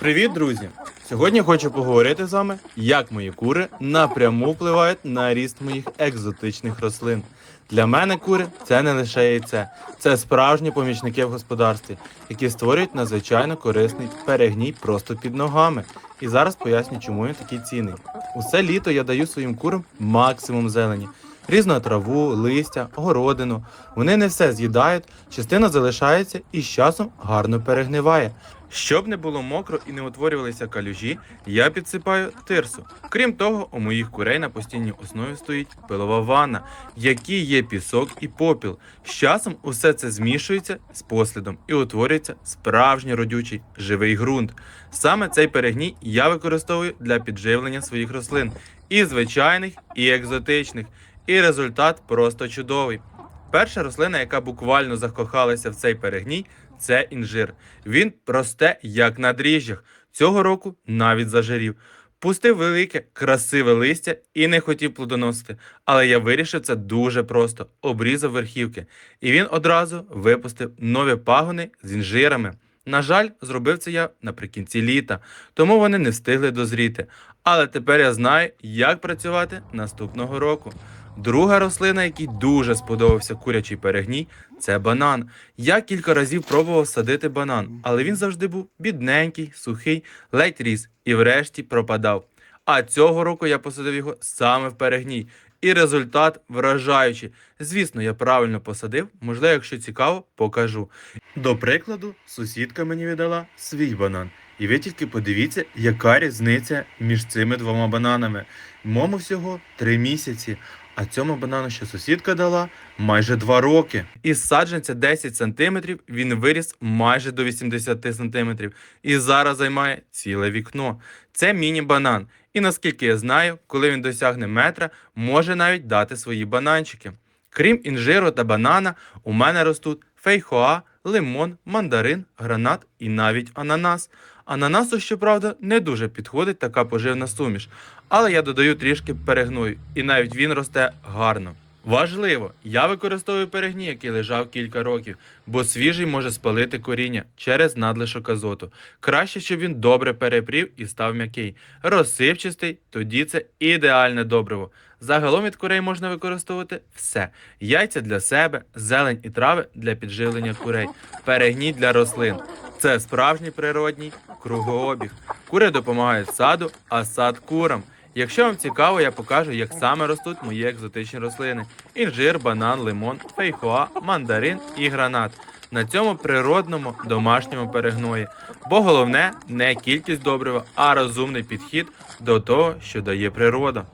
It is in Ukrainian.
Привіт, друзі! Сьогодні хочу поговорити з вами, як мої кури напряму впливають на ріст моїх екзотичних рослин. Для мене кури це не лише яйце, це справжні помічники в господарстві, які створюють надзвичайно корисний перегній просто під ногами. І зараз поясню, чому він такий цінний. Усе літо я даю своїм курам максимум зелені. Різну траву, листя, городину. Вони не все з'їдають, частина залишається і з часом гарно перегниває. Щоб не було мокро і не утворювалися калюжі, я підсипаю тирсу. Крім того, у моїх курей на постійній основі стоїть пилова ванна, в якій є пісок і попіл. З часом усе це змішується з послідом і утворюється справжній родючий живий ґрунт. Саме цей перегній я використовую для підживлення своїх рослин і звичайних, і екзотичних. І результат просто чудовий. Перша рослина, яка буквально закохалася в цей перегній, це інжир. Він росте як на дріжджах. Цього року навіть зажирів. Пустив велике, красиве листя і не хотів плодоносити. Але я вирішив це дуже просто: обрізав верхівки. І він одразу випустив нові пагони з інжирами. На жаль, зробив це я наприкінці літа, тому вони не встигли дозріти. Але тепер я знаю, як працювати наступного року. Друга рослина, якій дуже сподобався курячий перегній, це банан. Я кілька разів пробував садити банан, але він завжди був бідненький, сухий, ледь ріс і врешті пропадав. А цього року я посадив його саме в перегній. І результат вражаючий. Звісно, я правильно посадив, можливо, якщо цікаво, покажу. До прикладу, сусідка мені віддала свій банан. І ви тільки подивіться, яка різниця між цими двома бананами. Мому всього три місяці, а цьому банану, що сусідка дала, майже два роки. Із саджанця 10 см він виріс майже до 80 см і зараз займає ціле вікно. Це міні-банан. І наскільки я знаю, коли він досягне метра, може навіть дати свої бананчики. Крім інжиру та банана, у мене ростуть фейхоа, лимон, мандарин, гранат і навіть ананас. Ананасу, щоправда, не дуже підходить така поживна суміш, але я додаю трішки перегною, і навіть він росте гарно. Важливо, я використовую перегній, який лежав кілька років, бо свіжий може спалити коріння через надлишок азоту. Краще, щоб він добре перепрів і став м'який. Розсипчастий, тоді це ідеальне добриво. Загалом від курей можна використовувати все: яйця для себе, зелень і трави для підживлення курей, перегній для рослин. Це справжній природній кругообіг. Кури допомагають саду, а сад курам. Якщо вам цікаво, я покажу, як саме ростуть мої екзотичні рослини: інжир, банан, лимон, фейхоа, мандарин і гранат. На цьому природному домашньому перегної. Бо головне не кількість добрива, а розумний підхід до того, що дає природа.